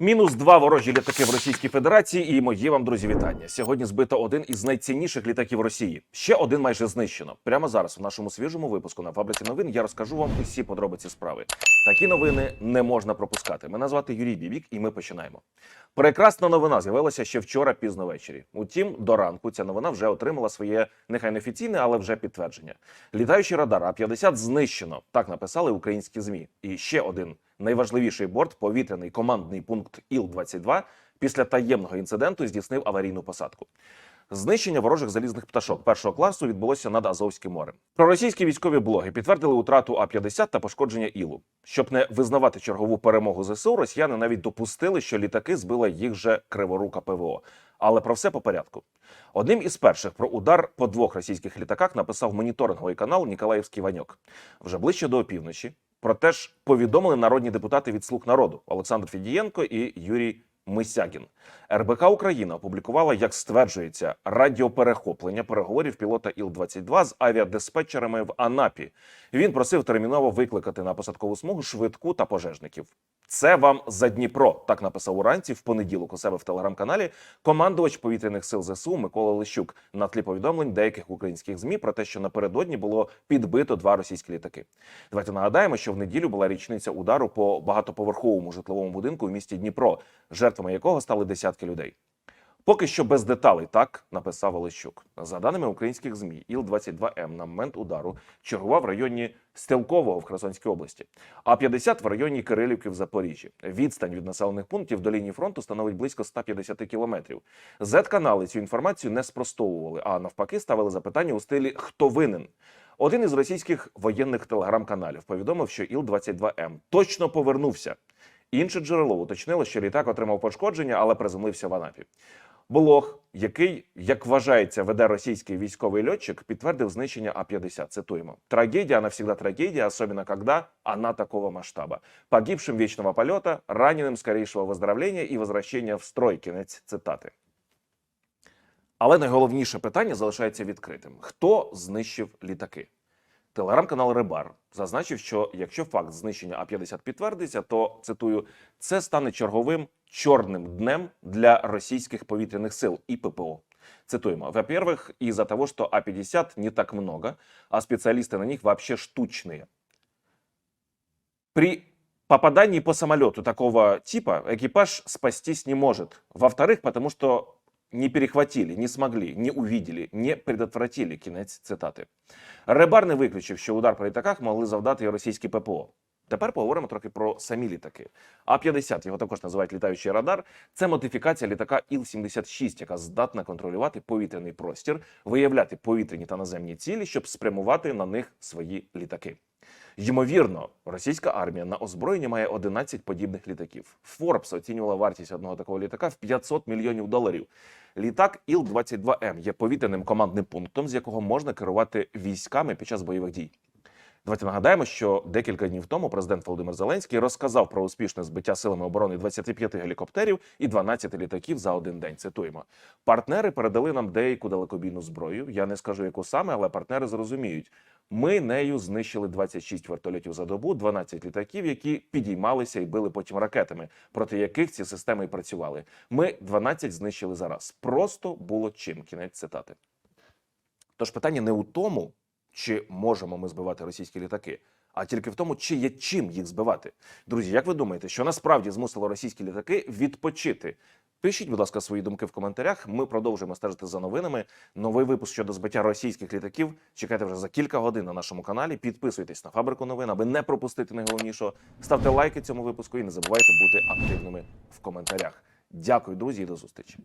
Мінус два ворожі літаки в Російській Федерації, і мої вам друзі вітання. Сьогодні збито один із найцінніших літаків Росії. Ще один майже знищено. Прямо зараз, в нашому свіжому випуску на фабриці новин, я розкажу вам усі подробиці справи. Такі новини не можна пропускати. Мене звати Юрій Бібік, і ми починаємо. Прекрасна новина з'явилася ще вчора пізно ввечері. Утім, до ранку ця новина вже отримала своє нехай не офіційне, але вже підтвердження. Літаючий радар А-50 знищено. Так написали українські змі. І ще один найважливіший борт, повітряний командний пункт Іл-22, після таємного інциденту здійснив аварійну посадку. Знищення ворожих залізних пташок першого класу відбулося над Азовським морем. Проросійські військові блоги підтвердили утрату А-50 та пошкодження Ілу. Щоб не визнавати чергову перемогу ЗСУ, росіяни навіть допустили, що літаки збила їх же криворука ПВО. Але про все по порядку. Одним із перших про удар по двох російських літаках написав моніторинговий канал Ніколаївський Ваньок. Вже ближче до опівночі. Проте ж повідомили народні депутати від слуг народу Олександр Фідієнко і Юрій Мисягін. РБК Україна опублікувала, як стверджується, радіоперехоплення переговорів пілота Іл-22 з авіадиспетчерами в Анапі. Він просив терміново викликати на посадкову смугу швидку та пожежників. Це вам за Дніпро, так написав уранці в понеділок у себе в телеграм-каналі командувач повітряних сил ЗСУ Микола Лищук на тлі повідомлень деяких українських змі про те, що напередодні було підбито два російські літаки. Давайте нагадаємо, що в неділю була річниця удару по багатоповерховому житловому будинку у місті Дніпро, жертвами якого стали десятки людей. Поки що без деталей, так написав Олещук. За даними українських змі, Іл-22М на момент удару чергував в районі Стелкового в Херсонській області, а 50 в районі Кирилівки в Запоріжжі. Відстань від населених пунктів до лінії фронту становить близько 150 кілометрів. Z-канали цю інформацію не спростовували, а навпаки ставили запитання у стилі Хто винен? Один із російських воєнних телеграм-каналів повідомив, що Іл-22М точно повернувся. Інше джерело уточнило, що літак отримав пошкодження, але приземлився в Анапі. Блог, який, як вважається, веде російський військовий льотчик, підтвердив знищення А-50. Цитуємо. «Трагедия, она всегда трагедия, особенно когда она такого масштаба. Погибшим вечного полета, раненым скорейшего выздоровления и возвращения в строй». Кінець цитати. Але найголовніше питання залишається відкритим: хто знищив літаки? Телеграм-канал Рибар зазначив, що якщо факт знищення А-50 підтвердиться, то цитую, це стане черговим чорним днем для російських повітряних сил і ППО. Цитуємо: во-первых, из-за того, что А-50 не так много, а специалисты на них вообще штучные. При попадании по самолету такого типа экипаж спастись не может. Во-вторых, потому что не перехватили, не смогли, не увидели, не предотвратили. Кінець цитати. Ребар не виключив, що удар по літаках могли завдати і російські ППО. Тепер поговоримо трохи про самі літаки. А-50, його також називають літаючий радар. Це модифікація літака Іл-76, яка здатна контролювати повітряний простір, виявляти повітряні та наземні цілі, щоб спрямувати на них свої літаки. Ймовірно, російська армія на озброєнні має 11 подібних літаків. Forbes оцінювала вартість одного такого літака в 500 мільйонів доларів. Літак Іл-22М є повітряним командним пунктом, з якого можна керувати військами під час бойових дій. Давайте нагадаємо, що декілька днів тому президент Володимир Зеленський розказав про успішне збиття силами оборони 25 гелікоптерів і 12 літаків за один день. Цитуємо: партнери передали нам деяку далекобійну зброю. Я не скажу, яку саме, але партнери зрозуміють. Ми нею знищили 26 вертольотів за добу, 12 літаків, які підіймалися і били потім ракетами, проти яких ці системи і працювали. Ми 12 знищили зараз. Просто було чим. Кінець цитати. Тож питання не у тому, чи можемо ми збивати російські літаки, а тільки в тому, чи є чим їх збивати. Друзі, як ви думаєте, що насправді змусило російські літаки відпочити? Пишіть, будь ласка, свої думки в коментарях. Ми продовжуємо стежити за новинами. Новий випуск щодо збиття російських літаків. Чекайте вже за кілька годин на нашому каналі. Підписуйтесь на фабрику новин, аби не пропустити найголовнішого. Ставте лайки цьому випуску і не забувайте бути активними в коментарях. Дякую, друзі, і до зустрічі.